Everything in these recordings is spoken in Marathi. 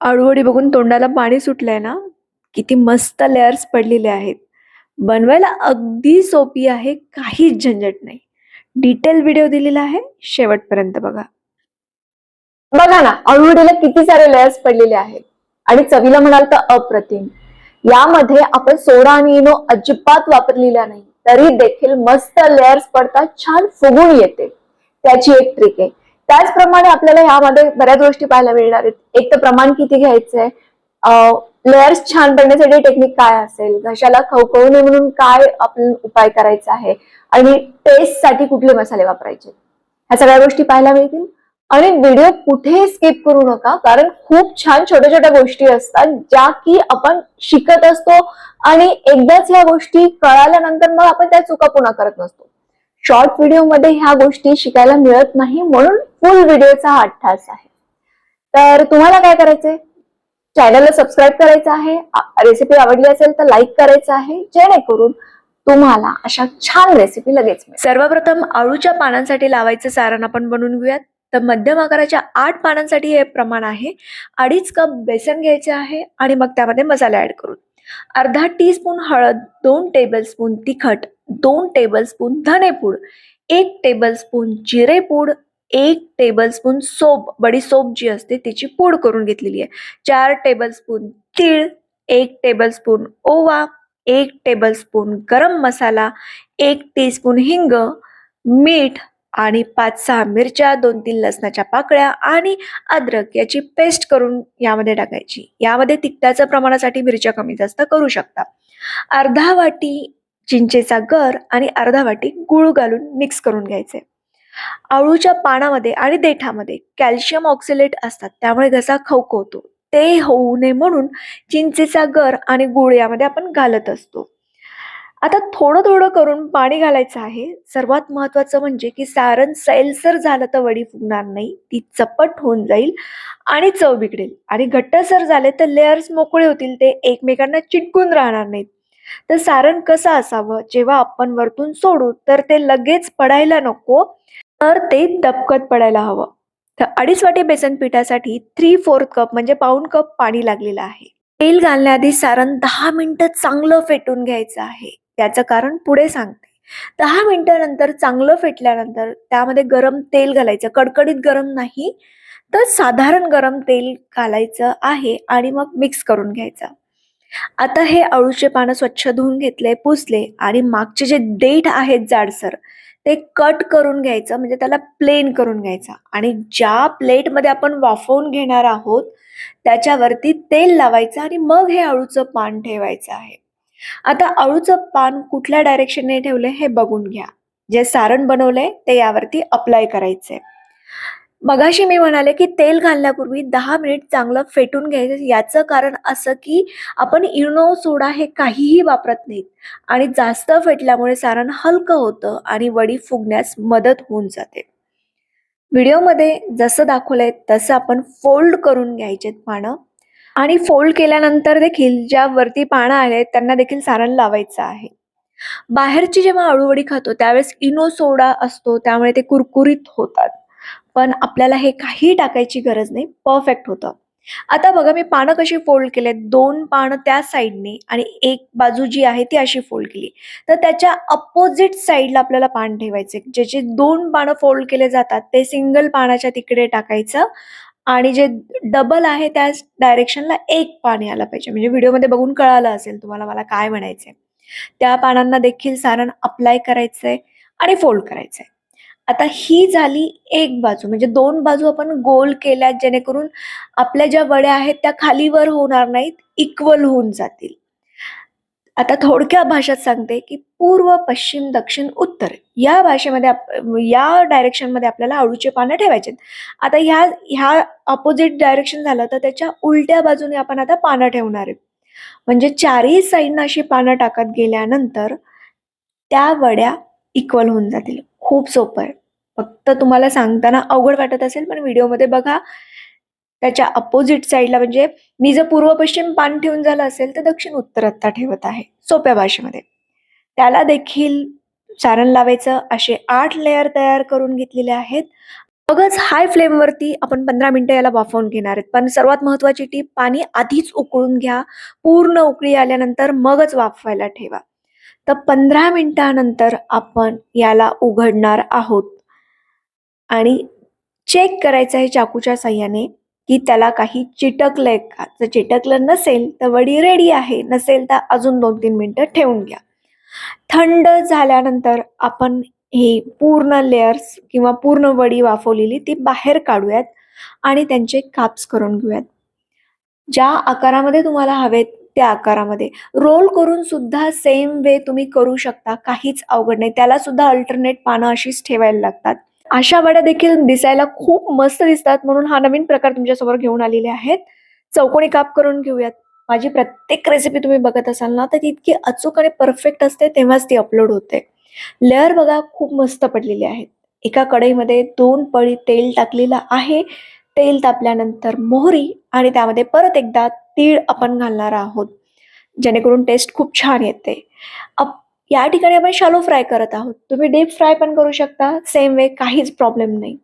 अळूवडी बघून तोंडाला पाणी सुटलंय ना किती मस्त लेअर्स पडलेले आहेत. बनवायला अगदी सोपी आहे काहीच झंझट नाही. डिटेल व्हिडिओ दिलेला आहे शेवटपर्यंत बघा. बघा ना अळूवडीला किती सारे लेअर्स पडलेले आहेत. आणि चवीला म्हणाल तर अप्रतिम. यामध्ये आपण सोडा आणि इनो अजिबात वापरलेला नाही तरी देखील मस्त लेअर्स पडतात छान फुगून येते. त्याची एक ट्रिक आहे. त्याचप्रमाणे आपल्याला ह्यामध्ये बऱ्याच गोष्टी पाहायला मिळणार आहेत. एक तर प्रमाण किती घ्यायचंय? लेअर्स छान करण्यासाठी टेक्निक काय असेल? घशाला खवखवू नये म्हणून काय आपण उपाय करायचा आहे? आणि टेस्टसाठी कुठले मसाले वापरायचे? ह्या सगळ्या गोष्टी पाहायला मिळतील. आणि व्हिडिओ कुठेही स्किप करू नका कारण खूप छान छोट्या छोट्या गोष्टी असतात ज्या की आपण शिकत असतो आणि एकदाच ह्या गोष्टी कळाल्यानंतर मग आपण त्या चुका पुन्हा करत नसतो. शॉर्ट व्हिडिओमध्ये ह्या गोष्टी शिकायला मिळत नाही म्हणून फुल व्हिडिओचा हा अठ्ठास आहे. तर तुम्हाला काय करायचंय? चॅनलला सबस्क्राईब करायचं आहे. रेसिपी आवडली असेल तर लाईक करायचं आहे. जेणेकरून तुम्हाला अशा छान रेसिपी लगेच मिळेल. सर्वप्रथम अळूच्या पानांसाठी लावायचं सारण आपण बनवून घेऊयात. तर मध्यम आकाराच्या आठ पानांसाठी हे प्रमाण आहे. अडीच कप बेसन घ्यायचे आहे आणि मग त्यामध्ये मसाले ऍड करून. अर्धा टीस्पून हळद दोन टेबलस्पून तिखट दोन टेबलस्पून धनेपूड एक टेबलस्पून जिरेपूड एक टेबलस्पून सोप बडी सोप जी असते तिची पूड करून घेतलेली आहे. चार टेबलस्पून तीळ एक टेबलस्पून ओवा एक टेबलस्पून गरम मसाला एक टीस्पून हिंग मीठ आणि पाच सहा मिरच्या दोन तीन लसणाच्या पाकळ्या आणि अद्रक याची पेस्ट करून यामध्ये टाकायची. यामध्ये तिखटाच्या प्रमाणासाठी मिरच्या कमी जास्त करू शकता. अर्धा वाटी चिंचेचा गर आणि अर्धा वाटी गुळ घालून मिक्स करून घ्यायचे. अळूच्या पानामध्ये आणि देठामध्ये कॅल्शियम ऑक्सिलेट असतात. त्यामुळे घसा खवखवतो. ते होऊ नये म्हणून चिंचेचा गर आणि गुळ यामध्ये आपण घालत असतो. आता थोडं थोडं करून पाणी घालायचं आहे. सर्वात महत्वाचं म्हणजे की सारण सैलसर झालं तर वडी फुगणार नाही. ती चपट होऊन जाईल आणि चव बिघडेल. आणि घट्टसर झाले तर लेयर्स मोकळे होतील. ते एकमेकांना चिटकून राहणार नाहीत. तर सारण कसं असावं? जेव्हा आपण वरतून सोडू तर ते लगेच पडायला नको तर ते दबकत पडायला हवं. तर अडीच वाटी बेसन पिठासाठी थ्री फोर्थ कप म्हणजे पाऊण कप पाणी लागलेलं आहे. तेल घालण्याआधी सारण दहा मिनिटं चांगलं फेटून घ्यायचं आहे. त्याचं कारण पुढे सांगते. दहा मिनिटानंतर चांगलं फेटल्यानंतर त्यामध्ये गरम तेल घालायचं. कडकडीत गरम नाही तर साधारण गरम तेल घालायचं आहे आणि मग मिक्स करून घ्यायचं. आता हे अळूचे पानं स्वच्छ धुवून घेतले पुसले आणि मागचे जे देठ आहेत जाडसर ते कट करून घ्यायचं म्हणजे त्याला प्लेन करून घ्यायचा. आणि ज्या प्लेटमध्ये आपण वाफवून घेणार आहोत त्याच्यावरती तेल लावायचं आणि मग हे अळूचं पान ठेवायचं आहे. आता अळूचं पान कुठल्या डायरेक्शनने ठेवले हे बघून घ्या. जे सारण बनवलंय ते यावरती अप्लाय करायचंय. मगाशी मी म्हणाले की तेल घालण्यापूर्वी दहा मिनिट चांगलं फेटून घ्यायचं. याचं कारण असं की आपण इनो सोडा हे काहीही वापरत नाहीत. आणि जास्त फेटल्यामुळे सारण हलकं होतं आणि वडी फुगण्यास मदत होऊन जाते. व्हिडिओमध्ये जसं दाखवलंय तसं आपण फोल्ड करून घ्यायचेत पानं. आणि फोल्ड केल्यानंतर देखील ज्या वरती पानं आहेत त्यांना देखील सारण लावायचं आहे. बाहेरची जेव्हा अळूवडी खातो त्यावेळेस इनो सोडा असतो त्यामुळे ते कुरकुरीत होतात. पण आपल्याला हे काही टाकायची गरज नाही. परफेक्ट होतं. आता बघा मी पानं कशी फोल्ड केले दोन पानं त्या साईडने आणि एक बाजू जी आहे ती अशी फोल्ड केली. तर त्याच्या अपोजिट साईडला आपल्याला पान ठेवायचे. ज्याचे दोन पानं फोल्ड केले जातात ते सिंगल पानाच्या तिकडे टाकायचं आणि जे डबल आहे त्या डायरेक्शनला एक पान यायला पाहिजे. म्हणजे व्हिडिओमध्ये बघून कळालं असेल तुम्हाला मला काय म्हणायचंय. त्या पानांना देखील सारण अप्लाय करायचंय आणि फोल्ड करायचंय. आता ही झाली एक बाजू म्हणजे दोन बाजू आपण गोल केल्या जेणेकरून आपल्या ज्या वड्या आहेत त्या खालीवर होणार नाहीत इक्वल होऊन जातील. आता थोडक्या भाषेत सांगते की पूर्व पश्चिम दक्षिण उत्तर या भाषेमध्ये या डायरेक्शनमध्ये आपल्याला आळूचे पानं ठेवायचे आता ह्या ह्या अपोजिट डायरेक्शन झालं तर त्याच्या उलट्या बाजूने आपण आता पानं ठेवणार आहे म्हणजे चारही साईडनं अशी पानं टाकत गेल्यानंतर त्या वड्या इक्वल होऊन जातील. खूप सोपं आहे. फक्त तुम्हाला सांगताना अवघड वाटत असेल पण व्हिडिओमध्ये बघा त्याच्या अपोजिट साईडला म्हणजे मी जर पूर्व पश्चिम पान ठेवून झालं असेल तर दक्षिण उत्तर आत्ता ठेवत आहे सोप्या भाषेमध्ये. त्याला देखील सारण लावायचं असे आठ लेअर तयार करून घेतलेले आहेत. मगच हाय फ्लेमवरती आपण पंधरा मिनिटं याला वाफवून घेणार आहेत. पण सर्वात महत्त्वाची टीप पाणी आधीच उकळून घ्या. पूर्ण उकळी आल्यानंतर मगच वाफवायला ठेवा. तर पंधरा मिनटानंतर आपण याला उघडणार आहोत. आणि चेक करायचं आहे चाकूच्या साह्याने की त्याला काही चिटकलंय का? जर चिटकलं नसेल तर वडी रेडी आहे. नसेल तर अजून दोन तीन मिनिटं ठेवून घ्या. थंड झाल्यानंतर आपण हे पूर्ण लेयर्स किंवा पूर्ण वडी वाफवलेली ती बाहेर काढूयात आणि त्यांचे काप्स करून घेऊयात. ज्या आकारामध्ये तुम्हाला हवेत त्या आकारामध्ये. रोल करून सुद्धा सेम वे तुम्ही करू शकता. काहीच अवघड नाही. त्याला सुद्धा अल्टरनेट पानं अशीच ठेवायला लागतात. अशा वड्या देखील दिसायला खूप मस्त दिसतात. म्हणून हा नवीन प्रकार तुमच्यासमोर घेऊन आलेले आहेत. चौकोनी काप करून घेऊयात. माझी प्रत्येक रेसिपी तुम्ही बघत असाल ना तर ती इतकी अचूक आणि परफेक्ट असते तेव्हाच ती अपलोड होते. लेअर बघा खूप मस्त पडलेली आहेत. एका कढईमध्ये दोन पळी तेल टाकलेलं आहे. तेल तापल्यानंतर मोहरी आणि त्यामध्ये परत एकदा तीळ आपण घालणार आहोत. जेणेकरून टेस्ट खूप छान येते. अप- या ठिकाणी आपण शालो फ्राय करत आहोत. तुम्ही डीप फ्राय पण करू शकता. सेम वे काहीच प्रॉब्लेम नाही.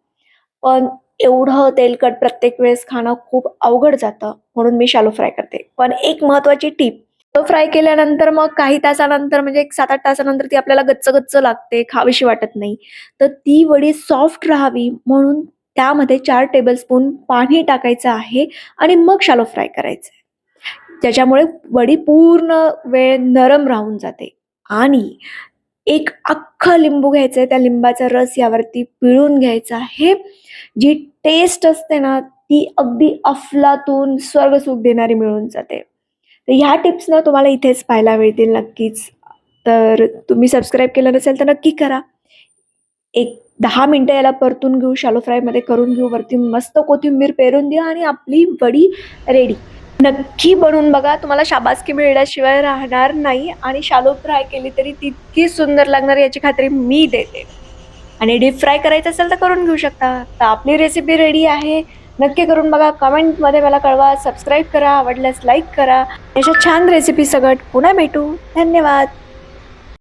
पण एवढं तेलकट प्रत्येक वेळेस खाणं खूप अवघड जातं. म्हणून मी शालो फ्राय करते. पण एक महत्वाची टीप फ्राय केल्यानंतर मग काही तासानंतर म्हणजे एक सात आठ तासानंतर ती आपल्याला गच्च गच्च लागते. खावीशी वाटत नाही. तर ती वडी सॉफ्ट राहावी म्हणून त्यामध्ये चार टेबलस्पून पाणी टाकायचं आहे आणि मग शालो फ्राय करायचं आहे. ज्याच्यामुळे वडी पूर्ण वेळ नरम राहून जाते. आणि एक अख्खं लिंबू घ्यायचं आहे त्या लिंबाचा रस यावरती पिळून घ्यायचा आहे. जी टेस्ट असते ना ती अगदी अफलातून स्वर्गसुख देणारी मिळून जाते. तर ह्या टिप्सनं तुम्हाला इथेच पाहायला मिळतील नक्कीच. तर तुम्ही सबस्क्राईब केलं नसेल तर नक्की करा. एक दहा मिनटं याला परतून घेऊ शालो फ्रायमध्ये करून घेऊ वरती मस्त कोथिंबीर पेरून देऊ आणि आपली वडी रेडी नक्की बनवून बघा तुम्हाला शाबासकी मिळण्याशिवाय राहणार नाही आणि शालो फ्राय केली तरी तितकी सुंदर लागणार याची खात्री मी देते. आणि डीप फ्राय करायचं असेल तर करून घेऊ शकता. तर आपली रेसिपी रेडी आहे. नक्की करून बघा कमेंटमध्ये मला कळवा सबस्क्राईब करा आवडल्यास लाईक करा. अशा छान रेसिपी सगळं पुन्हा भेटू. धन्यवाद.